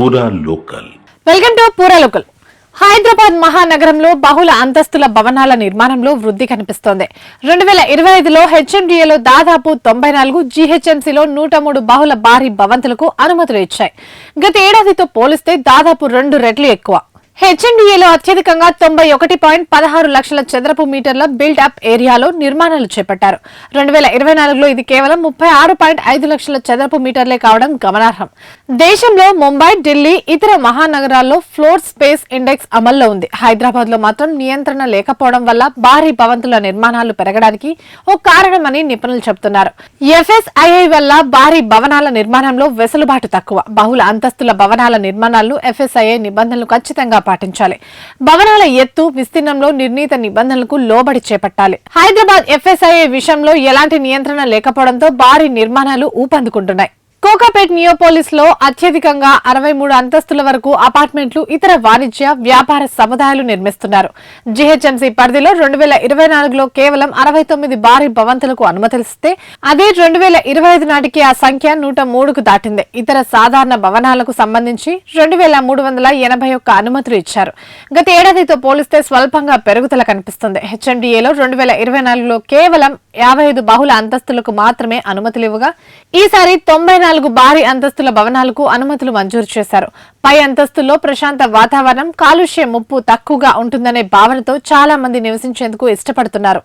పూరా local. Welcome to పూరలోకల్ హైదరాబాద్ మహానగరంలో బహుళ అంతస్తుల భవనాల నిర్మాణంలో వృద్ధి కనిపిస్తోంది. రెండు వేల ఇరవై ఐదులో హెచ్ఎండిఏలో దాదాపు తొంభై నాలుగు జీహెచ్ఎంసీలో నూట మూడు బహుళ భారీ భవంతులకు అనుమతులు ఇచ్చాయి. గత ఏడాదితో పోలిస్తే దాదాపు రెండు రెట్లు ఎక్కువ. హెచ్ఎండిఏలో అత్యధికంగా తొంభై ఒకటి పాయింట్ పదహారు లక్షల చదరపు మీటర్ల బిల్డ్ అప్ ఏరియాలో నిర్మాణాలు చేపట్టారు. రెండు వేల ఇరవై నాలుగులో ఇది కేవలం ముప్పై ఆరు పాయింట్ ఐదు లక్షల చదరపు మీటర్లే కావడం గమనార్హం. దేశంలో ముంబై ఢిల్లీ ఇతర మహానగరాల్లో ఫ్లోర్ స్పేస్ ఇండెక్స్ అమల్లో ఉంది. హైదరాబాద్లో మాత్రం నియంత్రణ లేకపోవడం వల్ల భారీ భవంతుల నిర్మాణాలు పెరగడానికి ఓ కారణమని నిపుణులు చెబుతున్నారు. ఎఫ్ఎస్ఐఐ వల్ల భారీ భవనాల నిర్మాణంలో వెసులుబాటు తక్కువ. బహుళ అంతస్తుల భవనాల నిర్మాణాలు ఎఫ్ఎస్ఐఐ నిబంధనలు ఖచ్చితంగా పాటించాలి. భవనాల ఎత్తు విస్తీర్ణంలో నిర్ణీత నిబంధనలకు లోబడి చేపట్టాలి. హైదరాబాద్ ఎఫ్ఎస్ఐఐ విషయంలో ఎలాంటి నియంత్రణ లేకపోవడంతో భారీ నిర్మాణాలు ఊపందుకుంటున్నాయి. కోకాపేట్ నియోపోలిస్లో అత్యధికంగా అరవై మూడు అంతస్తుల వరకు అపార్ట్మెంట్లు ఇతర వాణిజ్య వ్యాపార సముదాయాలు నిర్మిస్తున్నారు. జీహెచ్ఎంసీ పరిధిలో రెండు వేల ఇరవై నాలుగులో కేవలం అరవై తొమ్మిది భారీ భవంతులకు అనుమతిస్తే అదే రెండు వేల ఇరవై ఐదు నాటికి ఆ సంఖ్య నూట మూడుకు దాటింది. ఇతర సాధారణ భవనాలకు సంబంధించి రెండు వేల మూడు వందల ఎనభై ఒక్క అనుమతులు ఇచ్చారు. గత ఏడాదితో పోలిస్తే స్వల్పంగా పెరుగుదల కనిపిస్తుంది. హెచ్ఎండిఏలో రెండు వేల ఇరవై నాలుగులో కేవలం యాభై ఐదు బహుళ అంతస్తులకు మాత్రమే అనుమతులివ్వగా ఈసారి తొంభై నాలుగు భారీ అంతస్తుల భవనాలకు అనుమతులు మంజూరు చేశారు. పై అంతస్తుల్లో ప్రశాంత వాతావరణం కాలుష్య ముప్పు తక్కువగా ఉంటుందనే భావనతో చాలా మంది నివసించేందుకు ఇష్టపడుతున్నారు.